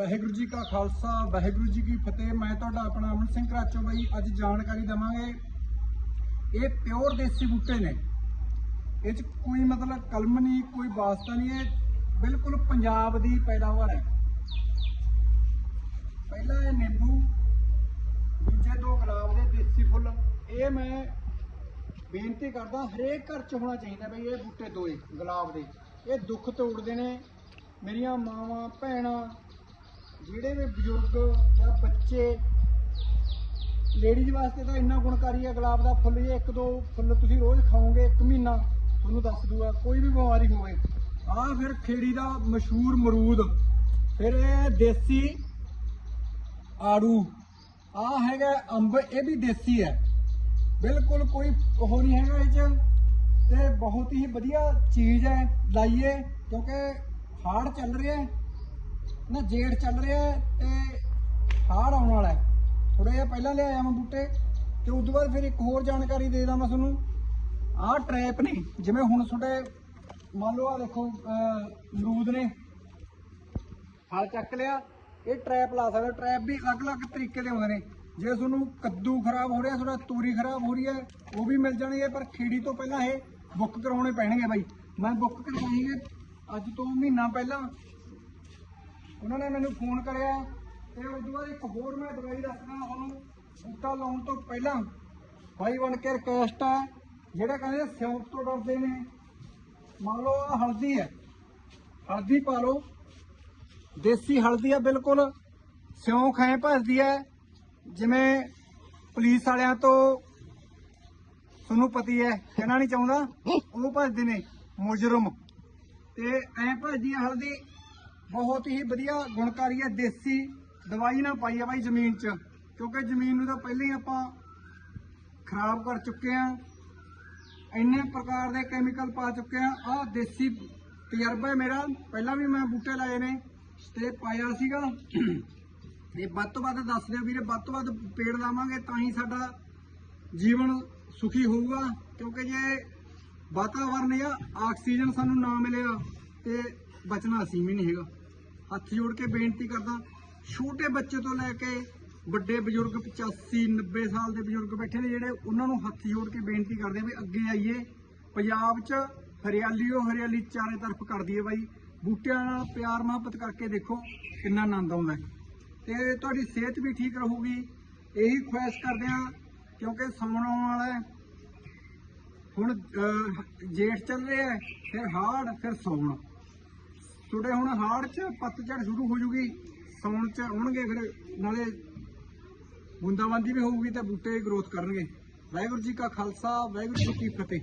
ਵਾਹਿਗੁਰੂ ਜੀ ਕਾ ਖਾਲਸਾ, ਵਾਹਿਗੁਰੂ ਜੀ ਕੀ ਫਤਿਹ। ਮੈਂ ਤੁਹਾਡਾ ਆਪਣਾ ਅਮਨ ਸਿੰਘ ਕਰਾਚੋ ਬਾਈ, ਅੱਜ ਜਾਣਕਾਰੀ ਦਵਾਂਗੇ। ਇਹ ਪਿਓਰ ਦੇਸੀ ਬੂਟੇ ਨੇ। ਇਹ ਚ ਕੋਈ ਮਤਲਬ ਕਲਮ ਨਹੀਂ ਕੋਈ ਵਾਸਤਾ ਨਹੀਂ ਇਹ ਬਿਲਕੁਲ ਪੰਜਾਬ ਦੀ ਪੈਦਾਵਾਰ ਹੈ। ਪਹਿਲਾ ਇਹ ਨਿੰਬੂ, ਦੂਜੇ ਦੋ ਗੁਲਾਬ ਦੇ ਦੇਸੀ ਫੁੱਲ। ਇਹ ਮੈਂ ਬੇਨਤੀ ਕਰਦਾ, ਹਰੇਕ ਘਰ ਚ ਹੋਣਾ ਚਾਹੀਦਾ ਬਈ ਇਹ ਬੂਟੇ ਦੋਏ, ਗੁਲਾਬ ਦੇ। ਇਹ ਦੁੱਖ ਤੋੜਦੇ ਨੇ, ਮੇਰੀਆਂ ਮਾਵਾਂ, ਭੈਣਾਂ ਬਜ਼ੁਰਗ ਜਾਂ ਬੱਚੇ ਲੇਡੀਜ਼ ਵਾਸਤੇ ਤਾਂ ਇੰਨਾ ਗੁਣਕਾਰੀ ਹੈ, ਗੁਲਾਬ ਦਾ ਫੁੱਲ ਜੇ ਇੱਕ ਦੋ ਫੁੱਲ ਤੁਸੀਂ ਰੋਜ਼ ਖਾਓਗੇ ਇੱਕ ਮਹੀਨਾ, ਤੁਹਾਨੂੰ ਦੱਸ ਦੂਗਾ, ਕੋਈ ਵੀ ਬਿਮਾਰੀ ਹੋਵੇ। ਆਹ ਫਿਰ ਖੇੜੀ ਦਾ ਮਸ਼ਹੂਰ ਮਰੂਦ ਫਿਰ ਇਹ ਦੇਸੀ ਆੜੂ ਆ ਹੈਗਾ ਅੰਬ, ਇਹ ਵੀ ਦੇਸੀ ਹੈ। ਬਿਲਕੁਲ ਕੋਈ ਉਹ ਨਹੀਂ ਹੈਗਾ ਇਹ ਚ, ਤੇ ਬਹੁਤ ਹੀ ਵਧੀਆ ਚੀਜ਼ ਹੈ, ਲਾਈਏ, ਕਿਉਂਕਿ ਹਾੜ ਚੱਲ ਰਿਹਾ ਹੈ ਨਾ ਜੇੜ ਚੱਲ ਰਿਹਾ ਹੈ ਤੇ ਹਾੜ ਆਉਣ ਵਾਲਾ ਹੈ। ਥੋੜਾ ਜਿਹਾ ਪਹਿਲਾਂ ਲਿਆਇਆ ਮੈਂ ਬੂਟੇ ਤੇ ਉਸ ਤੋਂ ਬਾਅਦ ਫਿਰ ਇੱਕ ਹੋਰ ਜਾਣਕਾਰੀ ਦੇ ਦਾਂ ਮੈਂ ਤੁਹਾਨੂੰ। ਆਹ ਟ੍ਰੈਪ ਨੇ ਜਿਵੇਂ ਹੁਣ ਤੁਹਾਡੇ ਮੰਨ ਲਓ ਆ ਦੇਖੋ ਅਹ, ਅਮਰੂਦ ਨੇ ਫਲ ਚੱਕ ਲਿਆ ਇਹ ਟ੍ਰੈਪ ਲਾ ਸਕਦੇ ਟ੍ਰੈਪ ਵੀ ਅਲੱਗ-ਅਲੱਗ ਤਰੀਕੇ ਦੇ ਹੁੰਦੇ ਨੇ। ਜੇ ਤੁਹਾਨੂੰ ਕੱਦੂ ਖਰਾਬ ਹੋ ਰਿਹਾ ਤੁਹਾਡਾ ਤੂਰੀ ਖਰਾਬ ਹੋ ਰਹੀ ਹੈ ਉਹ ਵੀ ਮਿਲ ਜਾਣਗੇ ਪਰ ਖੇੜੀ ਤੋਂ ਪਹਿਲਾਂ ਇਹ ਬੁੱਕ ਕਰਾਉਣੇ ਪੈਣਗੇ ਬਾਈ। ਮੈਂ ਬੁੱਕ ਕਰਵਾਈ ਕਰਵਾਈਏ ਅੱਜ ਤੋਂ ਮਹੀਨਾ ਪਹਿਲਾਂ ਉਹਨਾਂ ਨੇ ਮੈਨੂੰ ਫੋਨ ਕਰਿਆ ਤੇ ਉਸ ਤੋਂ ਬਾਅਦ ਇੱਕ ਹੋਰ ਮੈਂ ਦਵਾਈ ਦੱਸਦਾ ਤੁਹਾਨੂੰ ਬੂਟਾ ਲਾਉਣ ਤੋਂ ਪਹਿਲਾਂ ਬਾਈ ਬਣ ਕੇ ਰਿਕਵੈਸਟ ਹੈ ਜਿਹੜਾ ਕਹਿੰਦੇ ਸਿਉਂਕ ਤੋਂ ਡਰਦੇ ਨੇ। ਮੰਨ ਲਓ ਆਹ ਹਲਦੀ ਹੈ, ਹਲਦੀ ਪਾ ਲਓ। ਦੇਸੀ ਹਲਦੀ ਆ ਬਿਲਕੁਲ ਸਿਉਂਖ ਐ ਭਜਦੀ ਹੈ, ਜਿਵੇਂ ਪੁਲਿਸ ਵਾਲਿਆਂ ਤੋਂ ਤੁਹਾਨੂੰ ਪਤੀ ਹੈ, ਕਹਿਣਾ ਨਹੀਂ ਚਾਹੁੰਦਾ ਉਹ ਭਜਦੇ ਨੇ, ਮੁਜਰਮ। ਤੇ ਐ ਭਜਦੀ ਹਲਦੀ ਬਹੁਤ ਹੀ ਵਧੀਆ ਗੁਣਕਾਰੀ ਹੈ ਦੇਸੀ, ਦਵਾਈ ਨਾ ਪਾਈ ਆ ਬਾਈ ਜ਼ਮੀਨ 'ਚ, ਕਿਉਂਕਿ ਜ਼ਮੀਨ ਨੂੰ ਤਾਂ ਪਹਿਲਾਂ ਹੀ ਆਪਾਂ ਖਰਾਬ ਕਰ ਚੁੱਕੇ ਆ ਇੰਨੇ ਪ੍ਰਕਾਰ ਦੇ ਕੈਮੀਕਲ ਪਾ ਚੁੱਕੇ ਆ ਆਹ ਦੇਸੀ ਤਜਰਬਾ ਹੈ ਮੇਰਾ, ਪਹਿਲਾਂ ਵੀ ਮੈਂ ਬੂਟੇ ਲਾਏ ਨੇ ਤੇ ਪਾਇਆ ਸੀਗਾ। ਤੇ ਵੱਧ ਤੋਂ ਵੱਧ ਦੱਸ ਦਿਓ ਵੀਰੇ, ਵੱਧ ਤੋਂ ਵੱਧ ਪੇੜ ਲਾਵਾਂਗੇ ਤਾਂ ਹੀ ਸਾਡਾ ਜੀਵਨ ਸੁਖੀ ਹੋਊਗਾ, ਕਿਉਂਕਿ ਜੇ ਵਾਤਾਵਰਨ ਜਾਂ ਆਕਸੀਜਨ ਸਾਨੂੰ ਨਾ ਮਿਲਿਆ ਤੇ ਬਚਣਾ ਅਸੀਂ ਵੀ ਨਹੀਂ ਹੈਗਾ। ਹੱਥ ਜੋੜ ਕੇ ਬੇਨਤੀ ਕਰਦਾ, ਛੋਟੇ ਬੱਚੇ ਤੋਂ ਲੈ ਕੇ ਵੱਡੇ ਬਜ਼ੁਰਗ 85 90 ਸਾਲ ਦੇ ਬਜ਼ੁਰਗ ਬੈਠੇ ਨੇ ਜਿਹੜੇ, ਉਹਨਾਂ ਨੂੰ ਹੱਥ ਜੋੜ ਕੇ ਬੇਨਤੀ ਕਰਦੇ ਆ ਵੀ ਅੱਗੇ ਆਈਏ। ਪੰਜਾਬ 'ਚ ਹਰਿਆਲੀ ਉਹ ਹਰਿਆਲੀ ਚਾਰੇ ਤਰਫ ਕਰਦੀ ਹੈ ਬਾਈ। ਬੂਟਿਆਂ ਨਾਲ ਪਿਆਰ ਮੁਹੱਬਤ ਕਰਕੇ ਦੇਖੋ ਕਿੰਨਾ ਆਨੰਦ ਆਉਂਦਾ ਹੈ। ਤੇ ਤੁਹਾਡੀ ਸਿਹਤ ਵੀ ਠੀਕ ਰਹੂਗੀ। ਇਹੀ ਖੁਆਇਸ਼ ਕਰਦੇ ਆ ਕਿਉਂਕਿ ਸੌਣ ਆਉਣ ਵਾਲਾ ਹੁਣ ਜੇਠ ਚੱਲ ਰਿਹਾ ਫਿਰ ਹਾੜ, ਫਿਰ ਸੌਣ। ਤੁਹਾਡੇ ਹੁਣ ਹਾੜ 'ਚ ਪੱਤਝੜ ਸ਼ੁਰੂ ਹੋ ਜੂਗੀ ਸੌਣ 'ਚ ਆਉਣਗੇ ਫਿਰ, ਨਾਲੇ ਬੂੰਦਾਬਾਂਦੀ ਵੀ ਹੋਊਗੀ ਤੇ ਬੂਟੇ ਗਰੋਥ ਕਰਨਗੇ। ਵਾਹਿਗੁਰੂ ਜੀ ਕਾ ਖਾਲਸਾ, ਵਾਹਿਗੁਰੂ ਜੀ ਕੀ ਫਤਿਹ।